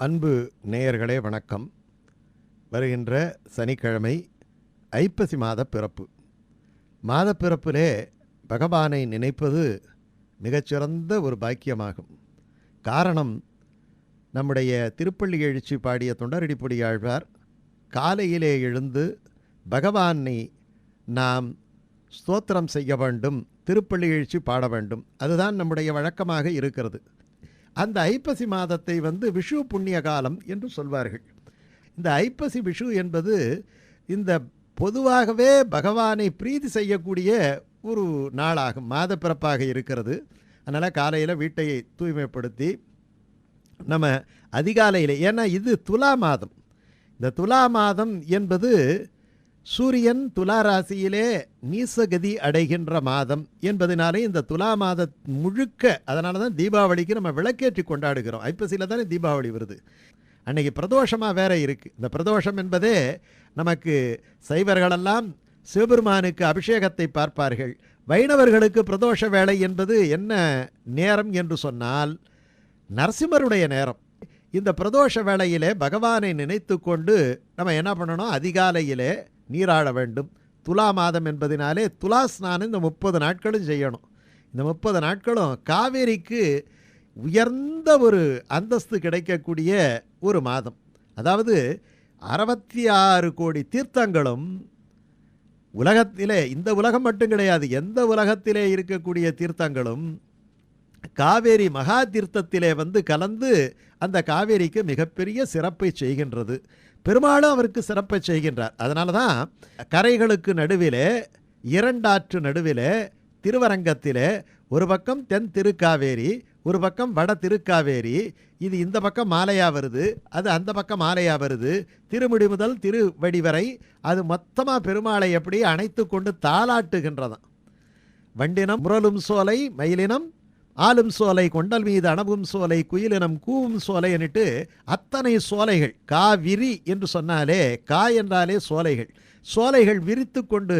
அன்பு நேயர்களே வணக்கம். வருகின்ற சனிக்கிழமை ஐப்பசி மாத பிறப்பு. மாத பிறப்பிலே பகவானை நினைப்பது மிகச்சிறந்த ஒரு பாக்கியமாகும். காரணம் நம்முடைய திருப்பள்ளி எழுச்சி பாடிய தொண்டரடிப்பொடி ஆழ்வார் காலையிலே எழுந்து பகவானை நாம் ஸ்தோத்திரம் செய்ய வேண்டும் திருப்பள்ளி எழுச்சி பாட வேண்டும். அதுதான் நம்முடைய வழக்கமாக இருக்கிறது. அந்த ஐப்பசி மாதத்தை வந்து விஷு புண்ணிய காலம் என்று சொல்வார்கள். இந்த ஐப்பசி விஷு என்பது இந்த பொதுவாகவே பகவானை பிரீதி செய்யக்கூடிய ஒரு நாளாகும் மாத பிறப்பாக இருக்கிறது. அதனால் காலையில் வீட்டை தூய்மைப்படுத்தி நம்ம அதிகாலையில் ஏன்னா இது துலா மாதம். இந்த துலா மாதம் என்பது சூரியன் துலா ராசியிலே நீசகதி அடைகின்ற மாதம் என்பதனாலே இந்த துலா மாத முழுக்க அதனால தான் தீபாவளிக்கு நம்ம விளக்கேற்றி கொண்டாடுகிறோம். ஐப்பசியில் தானே தீபாவளி வருது. அன்னைக்கு பிரதோஷமாக வேற இருக்குது இந்த பிரதோஷம் என்பதே நமக்கு சைவர்களெல்லாம் சிவபெருமானுக்கு அபிஷேகத்தை பார்ப்பார்கள். வைணவர்களுக்கு பிரதோஷ வேலை என்பது என்ன நேரம் என்று சொன்னால் நரசிம்மருடைய நேரம். இந்த பிரதோஷ வேளையிலே பகவானை நினைத்து கொண்டு நம்ம என்ன பண்ணணும்? அதிகாலையிலே நீராட வேண்டும். துலா மாதம் என்பதினாலே துலா ஸ்நானம் இந்த முப்பது நாட்களும் செய்யணும். இந்த முப்பது நாட்களும் காவேரிக்கு உயர்ந்த ஒரு அந்தஸ்து கிடைக்கக்கூடிய ஒரு மாதம். அதாவது அறுபத்தி ஆறு கோடி தீர்த்தங்களும் உலகத்திலே இந்த உலகம் மட்டும் கிடையாது எந்த உலகத்திலே இருக்கக்கூடிய தீர்த்தங்களும் காவேரி மகா தீர்த்தத்திலே வந்து கலந்து அந்த காவேரிக்கு மிகப்பெரிய சிறப்பை செய்கின்றது. பெருமாளும் அவருக்கு சிறப்பை செய்கின்றார். அதனால தான் கரைகளுக்கு நடுவிலே இரண்டாற்று நடுவிலே திருவரங்கத்திலே ஒரு பக்கம் தென் திருக்காவேரி ஒரு பக்கம் வட திருக்காவேரி இது இந்த பக்கம் மாலையாக வருது அது அந்த பக்கம் மாலையாக வருது திருமுடி முதல் திருவடி வரை அது மொத்தமாக பெருமாளை எப்படி அணைத்து கொண்டு தாளாட்டுகின்றதான் வண்டினம் முரலும் சோலை மயிலினம் ஆலும் சோலை கொண்டல் மீது அணவும் சோலை குயிலினம் கூவும் சோலைன்னுட்டு அத்தனை சோலைகள் காவிரி என்று சொன்னாலே கா என்றாலே சோலைகள். சோலைகள் விரித்து கொண்டு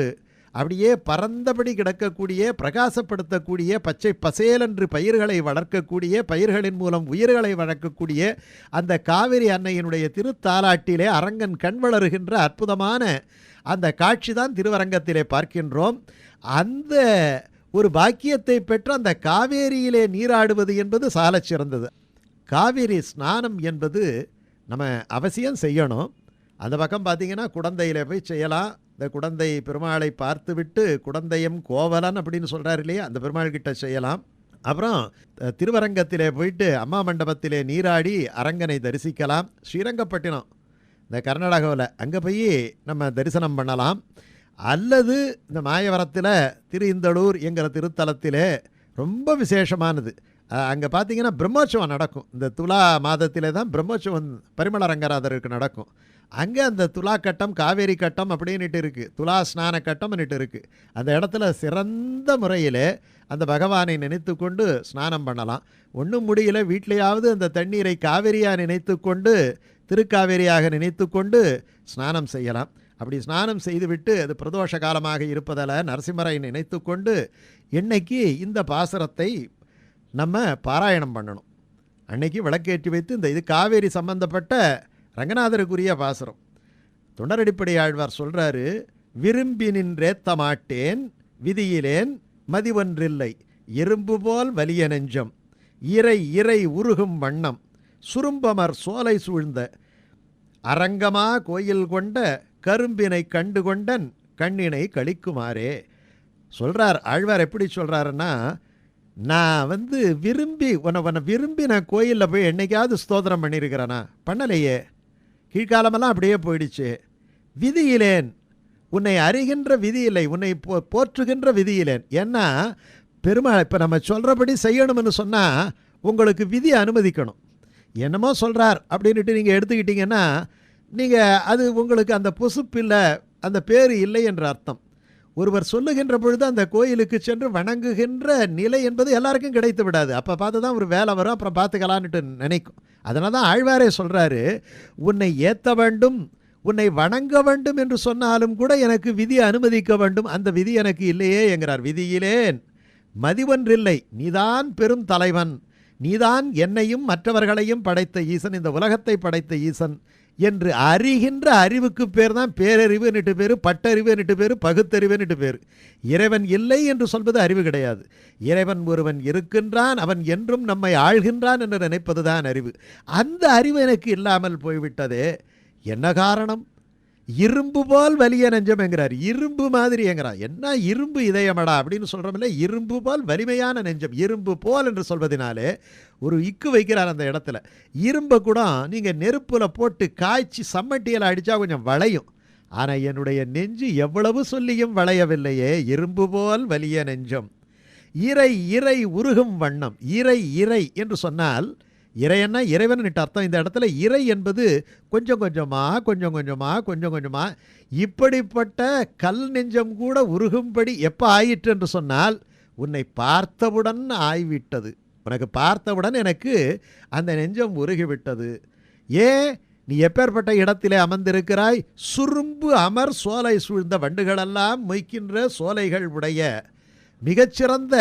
அப்படியே பறந்தபடி கிடக்கக்கூடிய பிரகாசப்படுத்தக்கூடிய பச்சை பசேலென்று பயிர்களை வளர்க்கக்கூடிய பயிர்களின் மூலம் உயிர்களை வளர்க்கக்கூடிய அந்த காவிரி அன்னையினுடைய திருத்தாலாட்டிலே அரங்கன் கண் வளருகின்ற அற்புதமான அந்த காட்சி தான் திருவரங்கத்திலே பார்க்கின்றோம். அந்த ஒரு பாக்கியத்தை பெற்று அந்த காவேரியிலே நீராடுவது என்பது சால சிறந்தது. காவேரி ஸ்நானம் என்பது நம்ம அவசியம் செய்யணும். அந்த பக்கம் பார்த்தீங்கன்னா குடந்தையில் போய் செய்யலாம். இந்த குடந்தை பெருமாளை பார்த்துவிட்டு குடந்தையும் கோவலன் அப்படின்னு சொல்கிறார் இல்லையா? அந்த பெருமாள் கிட்ட செய்யலாம். அப்புறம் திருவரங்கத்திலே போயிட்டு அம்மா மண்டபத்திலே நீராடி அரங்கனை தரிசிக்கலாம். ஸ்ரீரங்கப்பட்டினம் இந்த கர்நாடகாவில் அங்கே போய் நம்ம தரிசனம் பண்ணலாம். அல்லது இந்த மாயவரத்தில் திரு இந்தளூர் என்கிற திருத்தலத்திலே ரொம்ப விசேஷமானது. அங்கே பார்த்தீங்கன்னா பிரம்மோற்சவம் நடக்கும். இந்த துலா மாதத்திலே தான் பிரம்மோற்சவம் பரிமள ரங்கராதருக்கு நடக்கும். அங்கே அந்த துலா கட்டம் காவேரி கட்டம் அப்படின்னுட்டு இருக்குது துலா ஸ்நான கட்டம்னுட்டு இருக்குது அந்த இடத்துல சிறந்த முறையில் அந்த பகவானை நினைத்து கொண்டு ஸ்நானம் பண்ணலாம். ஒன்றும் முடியல வீட்லேயாவது அந்த தண்ணீரை காவேரியாக நினைத்து கொண்டு திருக்காவேரியாக நினைத்து கொண்டு ஸ்நானம் செய்யலாம். அப்படி ஸ்நானம் செய்துவிட்டு அது பிரதோஷ காலமாக இருப்பதால் நரசிம்மரை நினைத்து கொண்டு இன்னைக்கு இந்த பாசுரத்தை நம்ம பாராயணம் பண்ணணும். அன்னைக்கு விளக்கேற்றி வைத்து இந்த இது காவேரி சம்பந்தப்பட்ட ரங்கநாதருக்குரிய பாசுரம். தொண்டரடிப்படை ஆழ்வார் சொல்கிறாரு விரும்பி நின்றேத்த மாட்டேன் விதியிலேன் மதிவொன்றில்லை. இரும்பு போல் வலிய நெஞ்சம் இறை இறை உருகும் வண்ணம் சுரும்பமர் சோலை சூழ்ந்த அரங்கமா கோயில் கொண்ட கரும்பினை கண்டு கொண்டன் கண்ணினை கழிக்குமாறே. சொல்கிறார் ஆழ்வார் எப்படி சொல்கிறாருன்னா நான் வந்து விரும்பி உன்னை உன்னை விரும்பி நான் கோயிலில் போய் என்னைக்காவது ஸ்தோத்திரம் பண்ணியிருக்கிறேனா? பண்ணலையே. கீழ்காலமெல்லாம் அப்படியே போயிடுச்சு. விதியிலேன் உன்னை அறிகின்ற விதியில்லை உன்னை போ போற்றுகின்ற விதியிலேன். ஏன்னா பெருமாள் இப்போ நம்ம சொல்கிறபடி செய்யணும்னு சொன்னால் உங்களுக்கு விதி அனுமதிக்கணும். என்னமோ சொல்கிறார் அப்படின்ட்டு நீங்கள் எடுத்துக்கிட்டிங்கன்னா நீங்கள் அது உங்களுக்கு அந்த பொசுப்பில்லை அந்த பேர் இல்லை என்ற அர்த்தம். ஒருவர் சொல்லுகின்ற பொழுது அந்த கோயிலுக்கு சென்று வணங்குகின்ற நிலை என்பது எல்லாருக்கும் கிடைத்து விடாது. அப்போ பார்த்து தான் ஒரு வேலை வரும் அப்புறம் பார்த்துக்கலான்னுட்டு நினைக்கும். அதனால தான் ஆழ்வாரே சொல்கிறாரு உன்னை ஏற்ற வேண்டும் உன்னை வணங்க வேண்டும் என்று சொன்னாலும் கூட எனக்கு விதி அனுமதிக்க வேண்டும். அந்த விதி எனக்கு இல்லையே என்கிறார். விதியிலேன் மதிவொன்றில்லை. நீதான் பெரும் தலைவன். நீதான் என்னையும் மற்றவர்களையும் படைத்த ஈசன். இந்த உலகத்தை படைத்த ஈசன். என்று அறிகின்ற அறிவுக்கு பேர் தான் பேரறிவு பேரறிவுன்னுட்டு பேர் பட்டறிவு பட்டறிவுன்னுட்டு பேர் பகுத்தறிவுன்னுட்டு பேர். இறைவன் இல்லை என்று சொல்வது அறிவு கிடையாது. இறைவன் ஒருவன் இருக்கின்றான் அவன் என்றும் நம்மை ஆழ்கின்றான் என்று நினைப்பது தான் அறிவு. அந்த அறிவு எனக்கு இல்லாமல் போய்விட்டதே. என்ன காரணம்? இரும்பு போல் வலிய நெஞ்சம் என்கிறார். இரும்பு மாதிரி என்கிறார். என்ன இரும்பு இதயமடா அப்படின்னு சொல்கிறோம்ல இரும்பு போல் வலிமையான நெஞ்சம் இரும்பு போல் என்று சொல்வதனாலே ஒரு இக்கு வைக்கிறார் அந்த இடத்துல. இரும்பை கூட நீங்கள் நெருப்பில் போட்டு காய்ச்சி சம்மட்டியில் அடித்தா கொஞ்சம் வளையும். ஆனால் என்னுடைய நெஞ்சு எவ்வளவு சொல்லியும் வளையவில்லையே இரும்பு போல் வலிய நெஞ்சம். இறை இறை உருகும் வண்ணம் இறை இறை என்று சொன்னால் இறையன்னா இறைவன் அர்த்தம். இந்த இடத்துல இறை என்பது கொஞ்சம் கொஞ்சமாக கொஞ்சம் கொஞ்சமாக கொஞ்சம் கொஞ்சமாக இப்படிப்பட்ட கல் நெஞ்சம் கூட உருகும்படி எப்போ ஆயிற்று என்று சொன்னால் உன்னை பார்த்தவுடன் ஆய்விட்டது. உனக்கு பார்த்தவுடன் எனக்கு அந்த நெஞ்சம் உருகிவிட்டது. ஏன்? நீ எப்பேற்பட்ட இடத்திலே அமர்ந்திருக்கிறாய்? சுரும்பு அமர் சோலை சூழ்ந்த வண்டுகளெல்லாம் மொய்க்கின்ற சோலைகள் உடைய மிகச்சிறந்த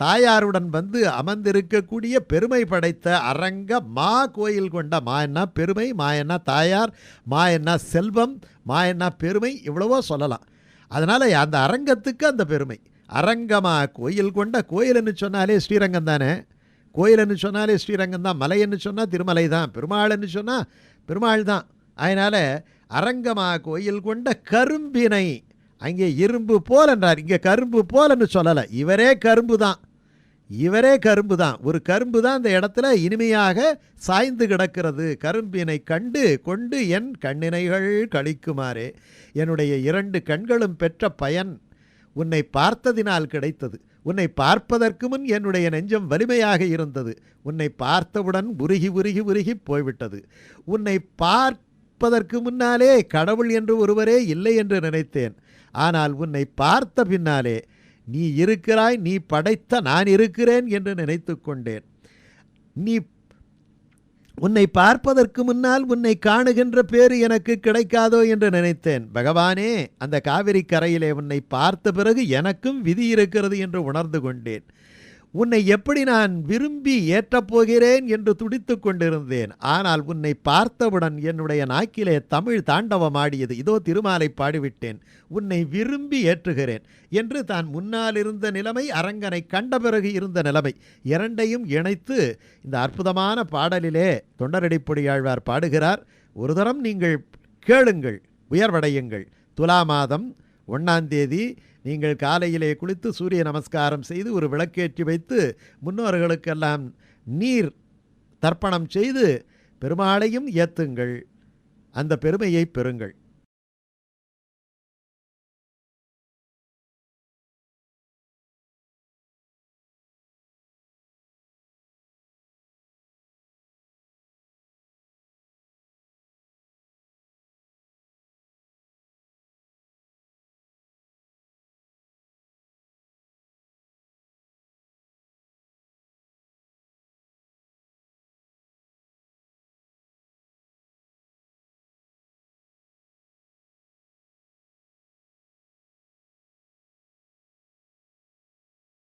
தாயாருடன் வந்து அமர்ந்திருக்கக்கூடிய பெருமை படைத்த அரங்க மா கோயில் கொண்ட மா என்ன பெருமை மா என்ன தாயார் மா என்ன செல்வம் மா என்ன பெருமை இவ்வளவோ சொல்லலாம். அதனால் அந்த அரங்கத்துக்கு அந்த பெருமை. அரங்கமா கோயில் கொண்ட கோயில்னு சொன்னாலே ஸ்ரீரங்கம் தானே? கோயில்னு சொன்னாலே ஸ்ரீரங்கம் தான். மலைன்னு சொன்னால் திருமலை தான். பெருமாள்னு சொன்னால் பெருமாள் தான். அதனால் அரங்கமா கோயில் கொண்ட கரும்பினை அங்கே இரும்பு போல் என்றார். இங்கே கரும்பு போலன்னு சொல்லலை. இவரே கரும்பு தான். இவரே கரும்பு தான் ஒரு கரும்பு தான் இந்த இடத்துல இனிமையாக சாய்ந்து கிடக்கிறது. கரும்பினை கண்டு கொண்டு என் கண்ணினைகள் கழிக்குமாறே. என்னுடைய இரண்டு கண்களும் பெற்ற பயன் உன்னை பார்த்ததினால் கிடைத்தது. உன்னை பார்ப்பதற்கு முன் என்னுடைய நெஞ்சம் வலிமையாக இருந்தது. உன்னை பார்த்தவுடன் உருகி உருகி உருகி போய்விட்டது. உன்னை பார்ப்பதற்கு முன்னாலே கடவுள் என்று ஒருவரே இல்லை என்று நினைத்தேன். ஆனால் உன்னை பார்த்த பின்னாலே நீ இருக்கிறாய் நீ படைத்த நான் இருக்கிறேன் என்று நினைத்து கொண்டேன். நீ உன்னை பார்ப்பதற்கு முன்னால் உன்னை காணுகின்ற பேரு எனக்கு கிடைக்காதோ என்று நினைத்தேன். பகவானே அந்த காவிரி கரையிலே உன்னை பார்த்த பிறகு எனக்கும் விதி இருக்கிறது என்று உணர்ந்து கொண்டேன். உன்னை எப்படி நான் விரும்பி ஏற்றப் போகிறேன் என்று துடித்து கொண்டிருந்தேன். ஆனால் உன்னை பார்த்தவுடன் என்னுடைய நாக்கிலே தமிழ் தாண்டவமாடியது இதோ திருமாலை பாடிவிட்டேன். உன்னை விரும்பி ஏற்றுகிறேன் என்று தான் முன்னால் இருந்த நிலைமை அரங்கனை கண்ட பிறகு இருந்த நிலைமை. இரண்டையும் இணைத்து இந்த அற்புதமான பாடலிலே தொண்டரடிப்பொடியாழ்வார் பாடுகிறார். ஒரு தரம் நீங்கள் கேளுங்கள் உயர்வடையுங்கள். துலா மாதம் ஒன்றாம் தேதி நீங்கள் காலையிலே குளித்து சூரிய நமஸ்காரம் செய்து ஒரு விளக்கேற்றி வைத்து முன்னோர்களுக்கெல்லாம் நீர் தர்ப்பணம் செய்து பெருமாளையும் ஏத்துங்கள். அந்த பெருமையை பெறுங்கள்.